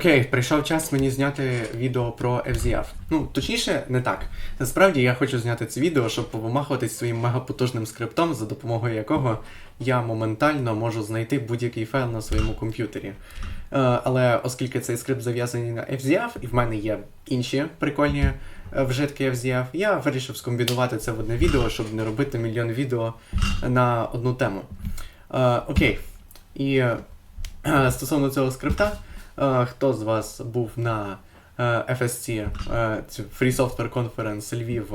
Окей, прийшов час мені зняти відео про FZF. Ну, точніше, не так. Насправді я хочу зняти це відео, щоб повимахуватись своїм мегапотужним скриптом, за допомогою якого я моментально можу знайти будь-який файл на своєму комп'ютері. Е, але оскільки цей скрипт зав'язаний на FZF, і в мене є інші прикольні е, вжитки FZF, я вирішив скомбінувати це в одне відео, щоб не робити мільйон відео на одну тему. Е, окей. І стосовно цього скрипта. Е, Хто з вас був на е, FSC, е, Free Software Conference Львів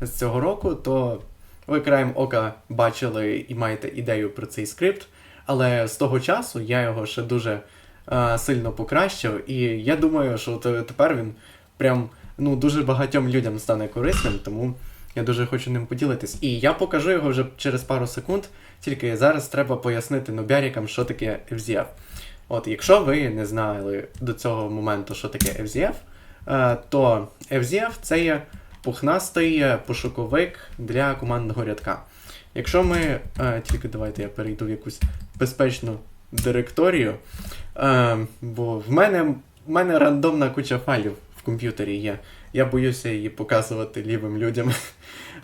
з цього року, то ви краєм ока бачили і маєте ідею про цей скрипт, але з того часу я його ще дуже сильно покращив, і я думаю, що тепер він прям ну, дуже багатьом людям стане корисним, тому я дуже хочу ним поділитись. І я покажу його вже через пару секунд, тільки зараз треба пояснити нобярікам, що таке FZF. От, якщо ви не знали до цього моменту, що таке FZF, е, то FZF це є пухнастий пошуковик для командного рядка. Якщо ми. е, Тільки давайте я перейду в якусь безпечну директорію, е, бо в мене, в мене рандомна куча файлів в комп'ютері є. Я боюся її показувати лівим людям.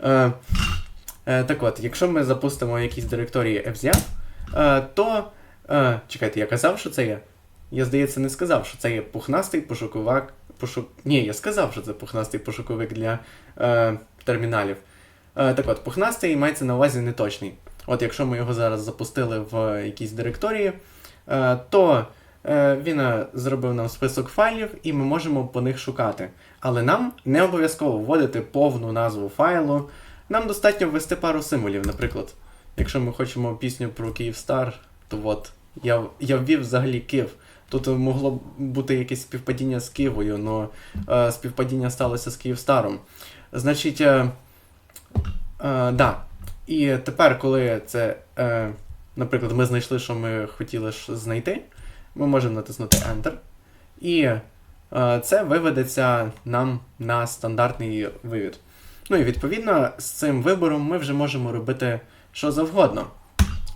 Так от, якщо ми запустимо якісь директорії FZF, то. Е, чекайте, я казав, що це є? Я, здається, не сказав, що це є пухнастий пошуковик. Пошук... Ні, я сказав, що це пухнастий пошуковик для е, терміналів. Е, так от, пухнастий мається на увазі неточний. От якщо ми його зараз запустили в якійсь директорії, е, то е, він е, зробив нам список файлів, і ми можемо по них шукати. Але нам не обов'язково вводити повну назву файлу. Нам достатньо ввести пару символів. Наприклад, якщо ми хочемо пісню про Київстар, то от я, я ввів взагалі Київ. Тут могло б бути якесь співпадіння з Києвою, але е, співпадіння сталося з Київстаром. Значить, е, е, да. І тепер, коли це, е, наприклад, ми знайшли, що ми хотіли знайти, ми можемо натиснути Enter. І е, це виведеться нам на стандартний вивід. Ну і відповідно з цим вибором ми вже можемо робити що завгодно.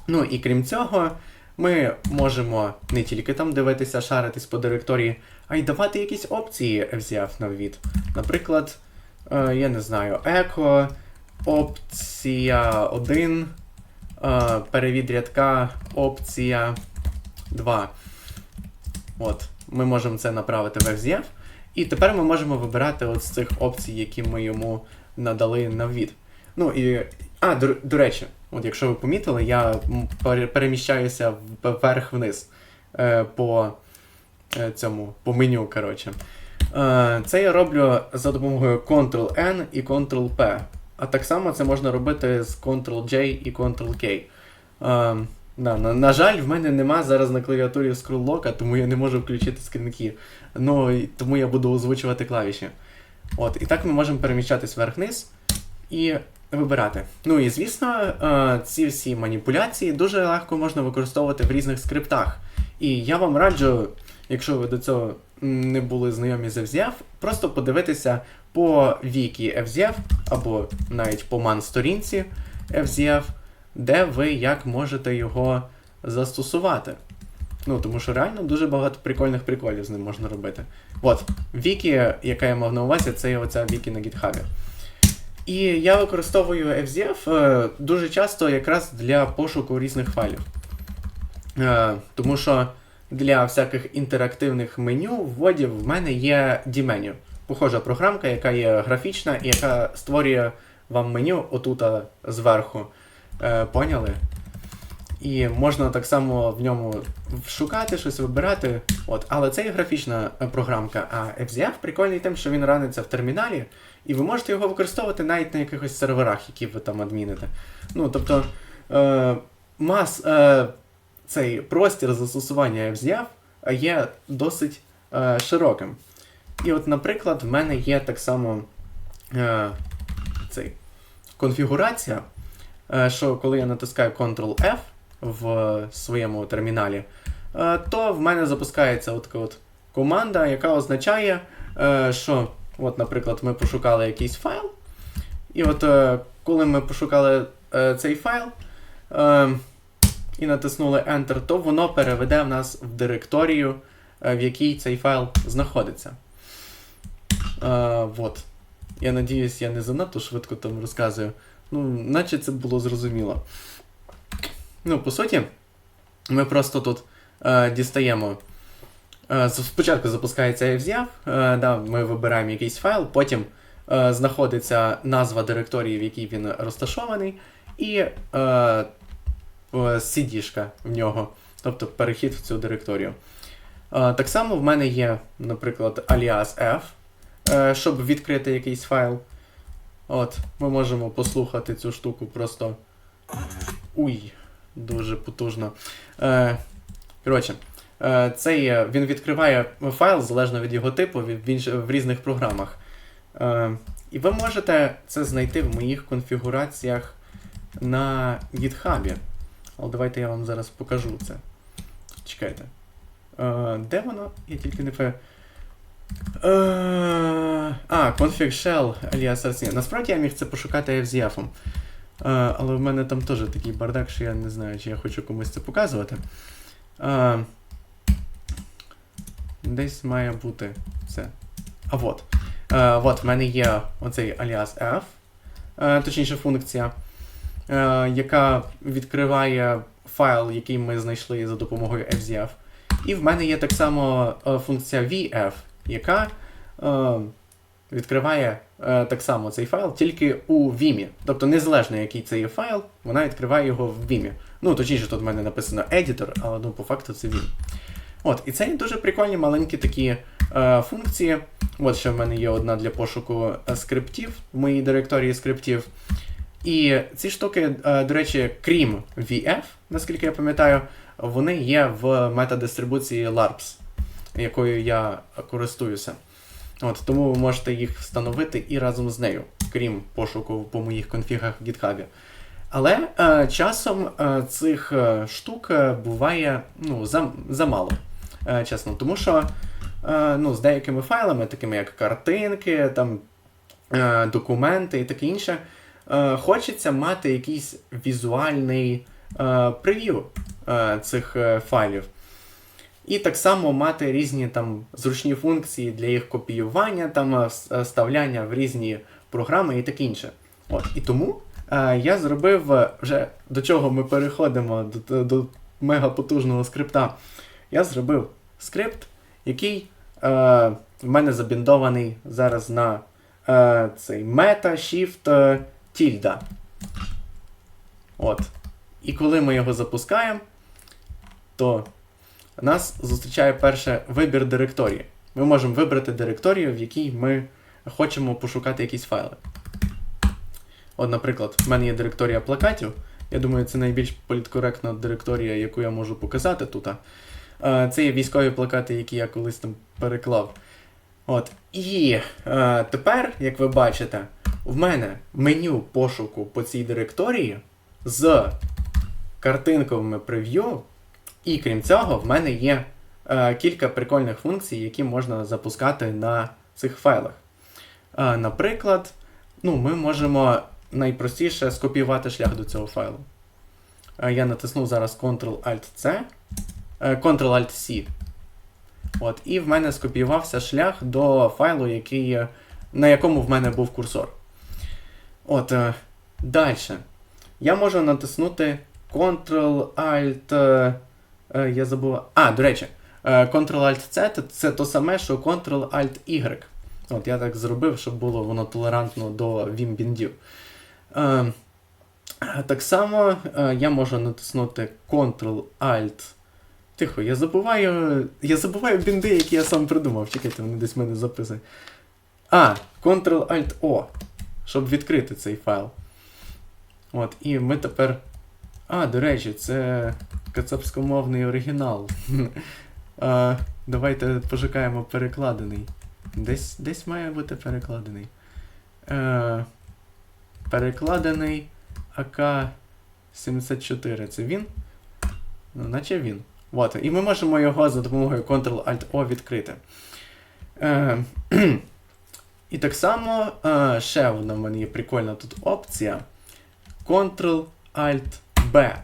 Ну і крім цього, ми можемо не тільки там дивитися, шаритись по директорії, а й давати якісь опції FZF на ввід. Наприклад, е, я не знаю, еко, опція 1, е, перевід рядка, опція 2. От, ми можемо це направити в FZF. І тепер ми можемо вибирати от з цих опцій, які ми йому надали на ввід. Ну і. А, до, до речі, от якщо ви помітили, я переміщаюся вверх-вниз е, по е, цьому, по меню, коротше. Е, це я роблю за допомогою Ctrl-N і Ctrl-P. А так само це можна робити з Ctrl-J і Ctrl-K. Да, на, на жаль, в мене нема зараз на клавіатурі скроллока, тому я не можу включити скрінки. Ну, тому я буду озвучувати клавіші. От, і так ми можемо переміщатись вверх-вниз і вибирати. Ну і звісно, е, ці всі маніпуляції дуже легко можна використовувати в різних скриптах. І я вам раджу, якщо ви до цього не були знайомі з FZF, просто подивитися по вікі FZF або навіть по ман-сторінці FZF, де ви як можете його застосувати. Ну, тому що реально дуже багато прикольних приколів з ним можна робити. От, вікі, яка я мав на увазі, це оця вікі на гітхабі. І я використовую FZF е, дуже часто якраз для пошуку різних файлів. Е, тому що для всяких інтерактивних меню вводів в мене є D-меню. Похожа програмка, яка є графічна і яка створює вам меню отута зверху. Е, поняли? І можна так само в ньому шукати щось, вибирати. От. Але це є графічна програмка. А FZF прикольний тим, що він раниться в терміналі, і ви можете його використовувати навіть на якихось серверах, які ви там адміните. Ну, тобто, е, мас, е, цей простір застосування FZF є досить е, широким. І от, наприклад, в мене є так само е, цей, конфігурація, е, що коли я натискаю Ctrl-F в своєму терміналі, е, то в мене запускається от така от команда, яка означає, е, що, от, наприклад, ми пошукали якийсь файл, і от е, коли ми пошукали е, цей файл е, і натиснули Enter, то воно переведе в нас в директорію в якій цей файл знаходиться. Вот. Я надіюсь, я не занадто швидко там розказую. Ну, наче це було зрозуміло. Ну, по суті, ми просто тут е, дістаємо. Е, спочатку запускається FZF, е, да, ми вибираємо якийсь файл, потім е, знаходиться назва директорії, в якій він розташований, і CD-шка в нього, тобто перехід в цю директорію. Так само в мене є, наприклад, alias F, щоб відкрити якийсь файл. От, ми можемо послухати цю штуку просто. Уй, дуже потужно. Коротше, цей, е, він відкриває файл залежно від його типу в, інш- в різних програмах. Е, і ви можете це знайти в моїх конфігураціях на GitHub. Але давайте я вам зараз покажу це. Чекайте. Е, де воно? Я тільки не пам'ятаю. Е, А, config shell alias RC. Насправді я міг це пошукати FZF. Е, але в мене там теж такий бардак, що я не знаю, чи я хочу комусь це показувати. Десь має бути це. А от. Е, от, в мене є оцей alias F, е, точніше функція, е, яка відкриває файл, який ми знайшли за допомогою FZF. І в мене є так само е, функція VF, яка е, відкриває е, так само цей файл тільки у Vim. Тобто незалежно який це є файл, вона відкриває його в Vim. Ну, точніше, тут в мене написано editor, але ну, по факту це Vim. От, і це дуже прикольні маленькі такі е, функції. От ще в мене є одна для пошуку е, скриптів в моїй директорії скриптів. І ці штуки, е, до речі, крім VF, наскільки я пам'ятаю, вони є в метадистрибуції LARPS, якою я користуюся. От, тому ви можете їх встановити і разом з нею, крім пошуку по моїх конфігах в GitHub. Але е, часом е, цих е, штук е, буває ну, за, замало, чесно. Тому що е, ну, з деякими файлами, такими як картинки, там, е, документи і таке інше, е, хочеться мати якийсь візуальний е, прев'ю е, цих е, файлів. І так само мати різні там зручні функції для їх копіювання, там е, вс- е, вставляння в різні програми і таке інше. От, і тому е, я зробив е, вже до чого ми переходимо до, до мегапотужного скрипта. Я зробив скрипт, який е, в мене забіндований зараз на е, цей мета, shift, е, тільда. От. І коли ми його запускаємо, то нас зустрічає перше вибір директорії. Ми можемо вибрати директорію, в якій ми хочемо пошукати якісь файли. От, наприклад, в мене є директорія плакатів. Я думаю, це найбільш політкоректна директорія, яку я можу показати тут. Е, Це є військові плакати, які я колись там переклав. От. І е, тепер, як ви бачите, в мене меню пошуку по цій директорії з картинковими прев'ю. І крім цього, в мене є е, кілька прикольних функцій, які можна запускати на цих файлах. Е, наприклад, ну, ми можемо найпростіше скопіювати шлях до цього файлу. Е, я натиснув зараз Ctrl-Alt-C, Ctrl-Alt-C. От, і в мене скопіювався шлях до файлу, який, е, на якому в мене був курсор. От, е, далі. Я можу натиснути Ctrl-Alt. е, е, Я забув. А, до речі, е, Ctrl-Alt-C це, то саме, що Ctrl-Alt-Y. От я так зробив, щоб було воно толерантно до Vim-біндів. Е, так само е, я можу натиснути Ctrl-Alt. Тихо, я забуваю. Я забуваю бінди, які я сам придумав. Чекайте, вони десь в мене записані. А, Ctrl-Alt-O, щоб відкрити цей файл. От, і ми тепер. А, до речі, це кацапськомовний оригінал. а, давайте пошукаємо перекладений. Десь, десь має бути перекладений. Е, перекладений АК-74. Це він? Ну, наче він. От. І ми можемо його за допомогою Ctrl-Alt-O відкрити. Е, і так само е, ще одна в мене є прикольна тут опція. Ctrl-Alt-B.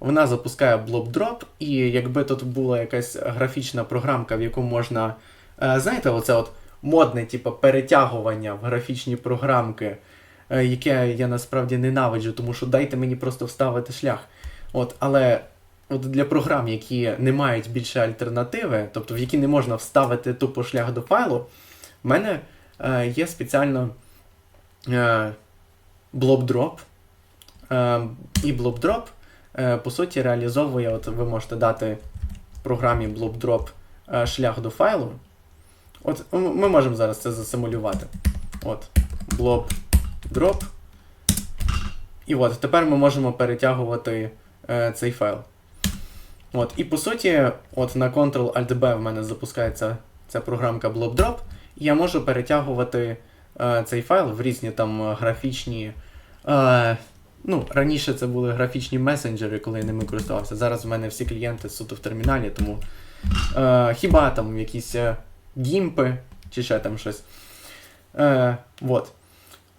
вона запускає блоб-дроп, і якби тут була якась графічна програмка, в яку можна. е, Знаєте, оце от модне, типу, перетягування в графічні програмки, е, яке я насправді ненавиджу, тому що дайте мені просто вставити шлях. От, але от для програм, які не мають більше альтернативи, тобто в які не можна вставити тупо шлях до файлу, в мене е, є спеціально е, блоб-дроп. Е, і блоб-дроп, е, по суті, реалізовує, от ви можете дати програмі блоб-дроп е, шлях до файлу. От ми можемо зараз це засимулювати. От, blob-drop. І от, тепер ми можемо перетягувати е, цей файл. От, і по суті, от на Ctrl-Alt-B в мене запускається ця програмка blobdrop, і я можу перетягувати е, цей файл в різні там графічні. Е, ну, раніше це були графічні месенджери, коли я ними користувався. Зараз в мене всі клієнти суто в терміналі, тому е, хіба там якісь е, гімпи чи ще там щось. Е, вот.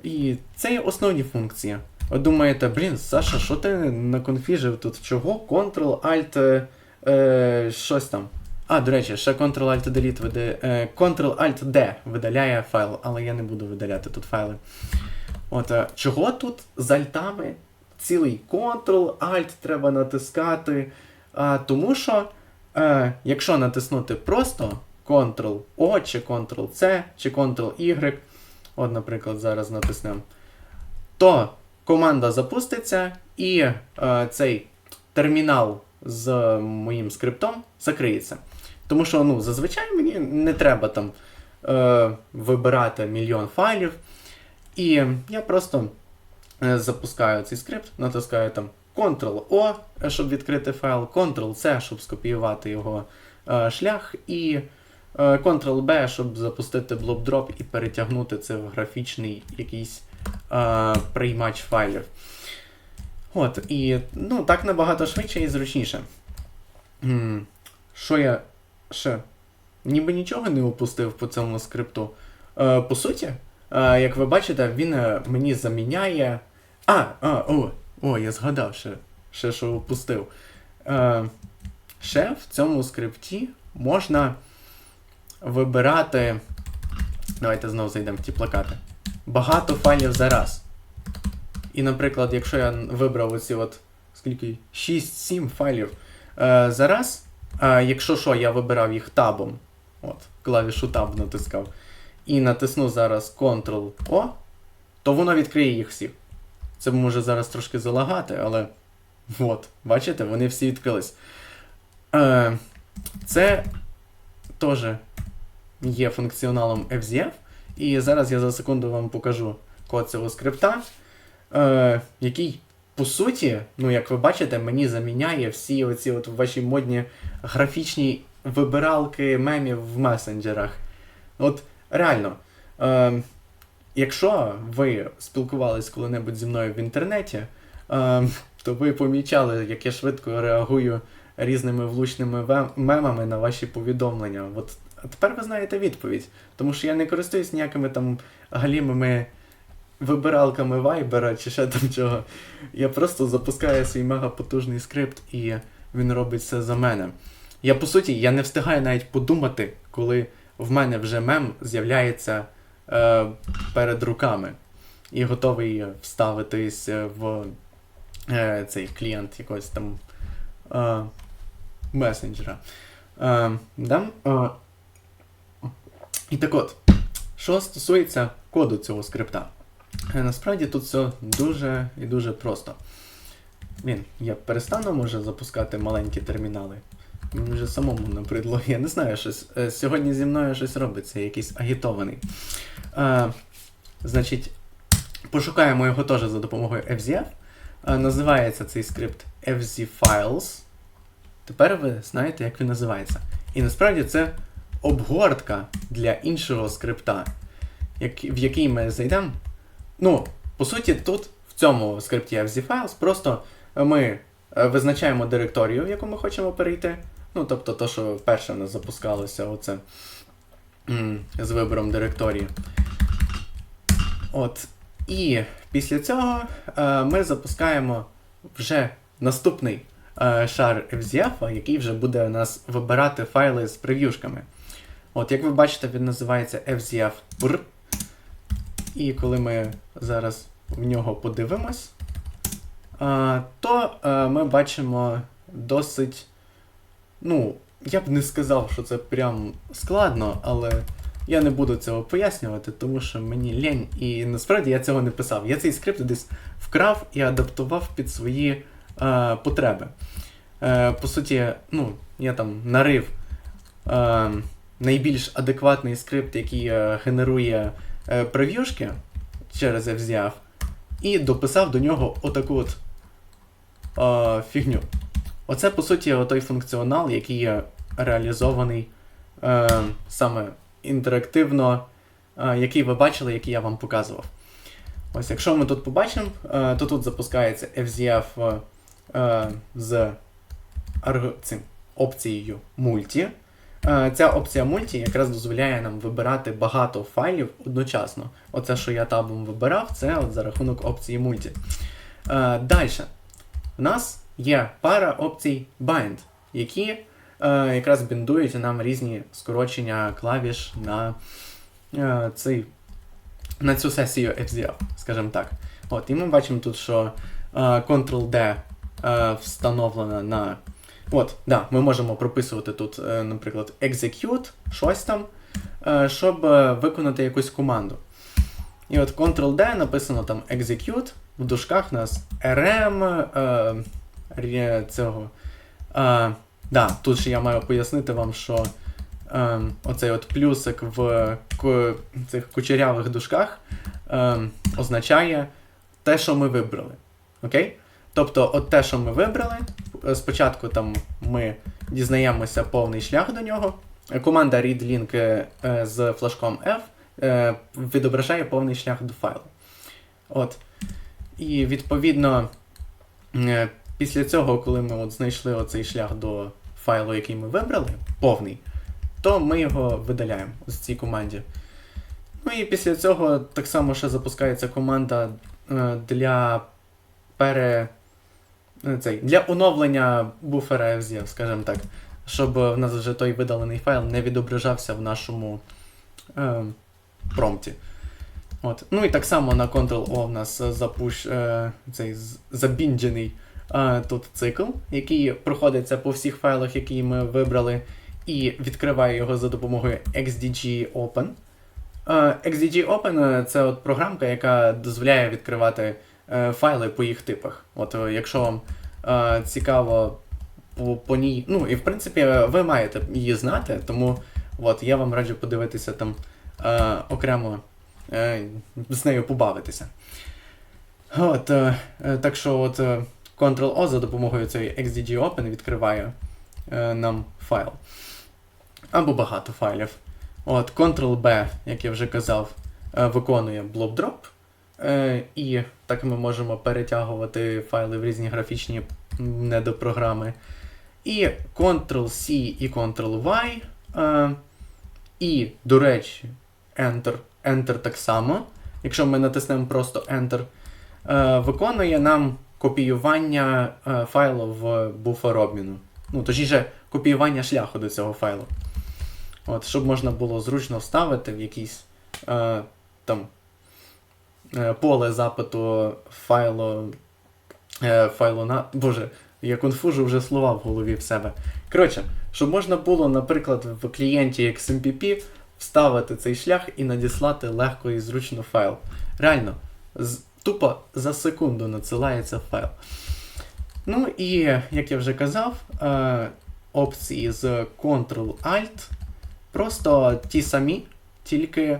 І це є основні функції. Думаєте, блін, Саша, що ти наконфіжив тут? Чого? Ctrl-Alt, е, щось там. А, до речі, ще Ctrl-Alt-Delete вида... е, Ctrl-Alt-D видаляє файл, але я не буду видаляти тут файли. От, е, чого тут з альтами цілий Ctrl-Alt треба натискати? А, тому що, е, якщо натиснути просто Ctrl-O, чи Ctrl-C, чи Ctrl-Y, от, наприклад, зараз натиснемо, то команда запуститься і е, цей термінал з моїм скриптом закриється. Тому що ну, зазвичай мені не треба там е, вибирати мільйон файлів. І я просто е, запускаю цей скрипт, натискаю там Ctrl-O, щоб відкрити файл, Ctrl-C, щоб скопіювати його е, шлях, і е, Ctrl-B, щоб запустити блоб-дроп і перетягнути це в графічний якийсь е, приймач файлів. От, і ну, так набагато швидше і зручніше. Що я ще? Ніби нічого не упустив по цьому скрипту. Е, по суті, е, як ви бачите, він е, мені заміняє. А, а, о, о, я згадав ще, ще що упустив. Е, ще в цьому скрипті можна вибирати. Давайте знову зайдемо в ті плакати. Багато файлів за раз. І, наприклад, якщо я вибрав оці от скільки 6-7 файлів е, за раз, е, якщо що, я вибирав їх табом, от, клавішу таб натискав, і натисну зараз Ctrl-O, то воно відкриє їх всіх. Це може зараз трошки залагати, але от, бачите, вони всі відкрились. Е, це теж є функціоналом FZF. І зараз я за секунду вам покажу код цього скрипта, е, який, по суті, ну, як ви бачите, мені заміняє всі оці от ваші модні графічні вибиралки мемів в месенджерах. От реально, е, якщо ви спілкувались коли-небудь зі мною в інтернеті, е, то ви помічали, як я швидко реагую різними влучними мемами на ваші повідомлення. От а тепер ви знаєте відповідь. Тому що я не користуюсь ніякими там галімими вибиралками вайбера чи ще там чого. Я просто запускаю свій мегапотужний скрипт і він робить все за мене. Я по суті я не встигаю навіть подумати, коли в мене вже мем з'являється е, перед руками і готовий вставитись е, в е, цей клієнт якогось там е, месенджера. Е, да? І так от, що стосується коду цього скрипта, Е, насправді тут все дуже і дуже просто. Блін, я перестану може запускати маленькі термінали. Мені вже самому набридло. Я не знаю, щось. е, Сьогодні зі мною щось робиться, якийсь агітований. Е, значить, пошукаємо його теж за допомогою FZF. Е, називається цей скрипт FZFiles. Тепер ви знаєте, як він називається. І насправді це обгортка для іншого скрипта, в який ми зайдемо. Ну, по суті, тут в цьому скрипті FZFiles просто ми е, визначаємо директорію, в яку ми хочемо перейти. Ну, тобто, то, що перше в нас запускалося оце з вибором директорії. От. І після цього е, ми запускаємо вже наступний е, шар FZF, який вже буде у нас вибирати файли з прев'юшками. От, як ви бачите, він називається FZF BR. І коли ми зараз в нього подивимось, то е, ми бачимо досить. Ну, я б не сказав, що це прям складно, але я не буду цього пояснювати, тому що мені лень, і насправді я цього не писав. Я цей скрипт десь вкрав і адаптував під свої е, потреби. Е, по суті, ну, я там нарив е, найбільш адекватний скрипт, який е, генерує е, прев'юшки через FZF, і дописав до нього отаку от е, фігню. Оце, по суті, той функціонал, який реалізований е, саме інтерактивно, е, який ви бачили, який я вам показував. Ось, якщо ми тут побачимо, е, то тут запускається FZF е, з арг- цим, опцією мульті. Е, Ця опція мульті якраз дозволяє нам вибирати багато файлів одночасно. Оце, що я табом вибирав, це от за рахунок опції мульті. Е, Далі. У нас є пара опцій bind, які е, якраз біндують нам різні скорочення клавіш на, цей, на цю сесію FZF, скажімо так. От, і ми бачимо тут, що Ctrl-D встановлена на. От, да, ми можемо прописувати тут, е, наприклад, execute, щось там, е, щоб е, виконати якусь команду. І от Ctrl-D написано там execute, в дужках у нас RM е, цього. Е, да, тут ще я маю пояснити вам, що е, оцей от плюсик в ку- цих кучерявих дужках е, означає те, що ми вибрали. Окей? Тобто, от те, що ми вибрали, спочатку там ми дізнаємося повний шлях до нього. Е, Команда readlink е, е, з флажком F е, відображає повний шлях до файлу. От. І відповідно, е, після цього, коли ми от знайшли оцей шлях до файлу, який ми вибрали, повний, то ми його видаляємо з цій команді. Ну і після цього так само ще запускається команда е, для пере. Е, Цей, для оновлення буфера FZF, скажімо так, щоб в нас вже той видалений файл не відображався в нашому е, промпті. От. Ну і так само на Ctrl-O в нас запуш, е, цей забінджений е, тут цикл, який проходиться по всіх файлах, які ми вибрали, і відкриває його за допомогою XDG Open. Е, XDG Open це от програмка, яка дозволяє відкривати файли по їх типах. От е, якщо вам е, цікаво по, по ній, ну і в принципі е, ви маєте її знати, тому от, я вам раджу подивитися там е, окремо е, з нею побавитися. От, е, е, так що от е, Ctrl-O за допомогою цієї XDG Open відкриває е, нам файл. Або багато файлів. От, Ctrl-B, як я вже казав, е, виконує blob drop. Е, і так ми можемо перетягувати файли в різні графічні недопрограми. І Ctrl-C і Ctrl-Y. Е, і, до речі, Enter. Enter так само. Якщо ми натиснемо просто Enter, е, виконує нам копіювання файлу в буфер обміну. Ну, точніше, копіювання шляху до цього файлу. От, щоб можна було зручно вставити в якийсь там поле запиту файлу. Е, файлу на. Боже, я конфужу вже слова в голові в себе. Коротше, щоб можна було, наприклад, в клієнті XMPP вставити цей шлях і надіслати легко і зручно файл. Реально, з, тупо за секунду надсилається файл. Ну і, як я вже казав, е, опції з Ctrl-Alt просто ті самі, тільки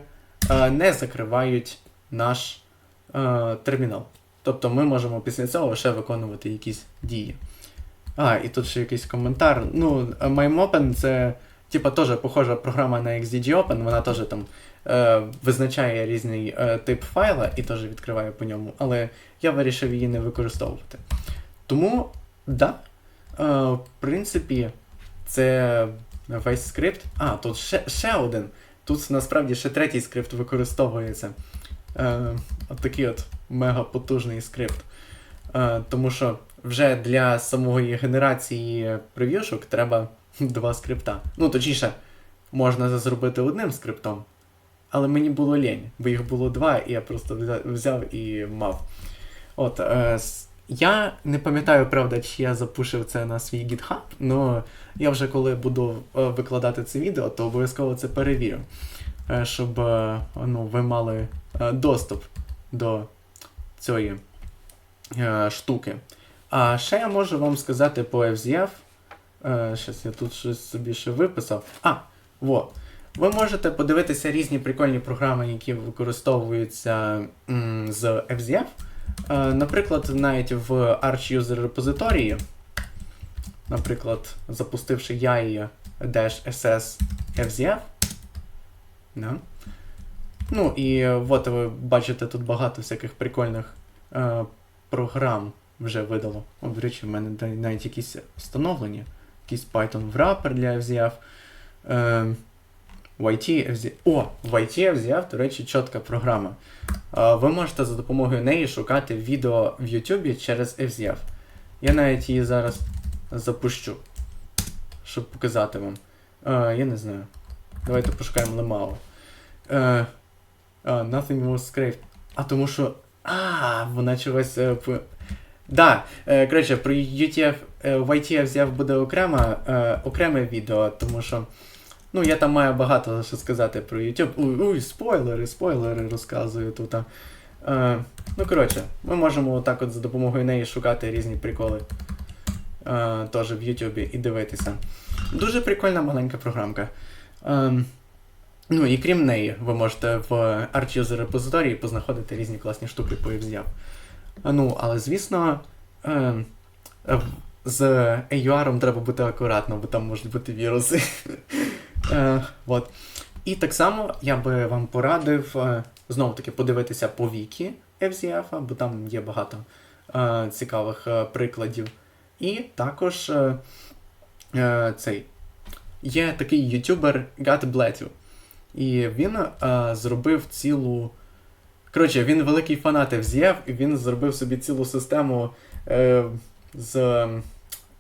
е, не закривають наш е, термінал. Тобто ми можемо після цього ще виконувати якісь дії. А, і тут ще якийсь коментар. Ну, MimeOpen це, типа, теж похожа програма на XDG Open, вона теж там е, визначає різний е, тип файла і теж відкриває по ньому, але я вирішив її не використовувати. Тому, да, е, в принципі, це весь скрипт. А, тут ще, ще один. Тут насправді ще третій скрипт використовується. Е, от такий от мега потужний скрипт. Е, тому що вже для самої генерації прев'юшок треба два скрипта. Ну, точніше, можна це зробити одним скриптом, але мені було лінь, бо їх було два, і я просто взяв і мав. От, е, я не пам'ятаю, правда, чи я запушив це на свій GitHub, але я вже коли буду е, викладати це відео, то обов'язково це перевірю, е, щоб е, ну, ви мали доступ до цієї е, штуки. А ще я можу вам сказати по FZF. Е, щас я тут щось собі ще виписав. А, во. Ви можете подивитися різні прикольні програми, які використовуються з FZF. Е, наприклад, навіть в Arch User репозиторії, наприклад, запустивши YAI dash SS FZF. Да. Ну і е, от ви бачите тут багато всяких прикольних е, програм вже видало. О, до речі, в мене навіть якісь встановлені, якийсь Python wrapper для FZF. Е, YT FZF. О, YT FZF, до речі, чітка програма. Е, ви можете за допомогою неї шукати відео в YouTube через FZF. Я навіть її зараз запущу, щоб показати вам. Е, я не знаю. Давайте пошукаємо. Е, а, nothing was scraped. А тому що. А, вона чогось. Е, по... Да, е, коротше, про UTF, в YTF взяв буде окремо, е, окреме відео, тому що. Ну, я там маю багато що сказати про YouTube. Уй, уй, спойлери, спойлери розказую тут. Е, ну, коротше, ми можемо отак от за допомогою неї шукати різні приколи. Е, теж в YouTube і дивитися. Дуже прикольна маленька програмка. Ем, Ну і крім неї, ви можете в ArchUser репозиторії познаходити різні класні штуки по. А, Ну, але звісно, е, е, з AUR треба бути акуратно, бо там можуть бути віруси. Е, вот. І так само я би вам порадив е, знову таки подивитися по віки FZF, бо там є багато е, цікавих е, прикладів. І також е, е, цей є такий ютубер Bless You. І він е, зробив цілу. Коротше, він великий фанат FZF, і він зробив собі цілу систему е, з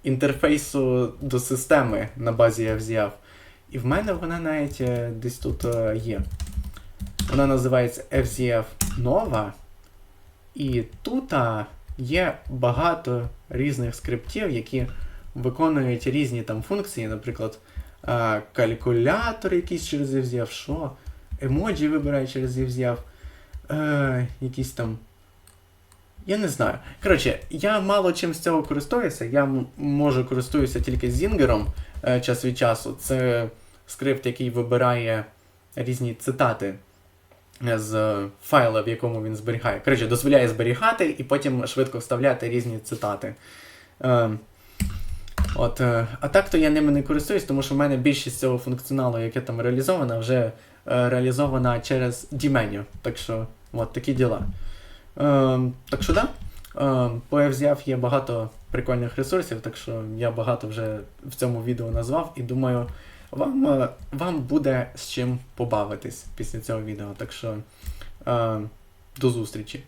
інтерфейсу до системи на базі FZF. І в мене вона навіть е, десь тут е, є. Вона називається FZF Nova. І тут є багато різних скриптів, які виконують різні там функції, наприклад, а, калькулятор якийсь через FZF, що? Емоджі вибирає через FZF. Е, якісь там. Я не знаю. Коротше, я мало чим з цього користуюся. Я можу користуюся тільки Зінгером е, час від часу. Це скрипт, який вибирає різні цитати е, з файла, в якому він зберігає. Коротше, дозволяє зберігати і потім швидко вставляти різні цитати. Е, От, е, а так то я ними не користуюсь, тому що в мене більшість цього функціоналу, яке там реалізовано, вже е, реалізована через D-menu. Так що, от такі діла. Е, так що да. Е, по FZF є багато прикольних ресурсів, так що я багато вже в цьому відео назвав і думаю, вам, е, вам буде з чим побавитись після цього відео. Так що е, до зустрічі.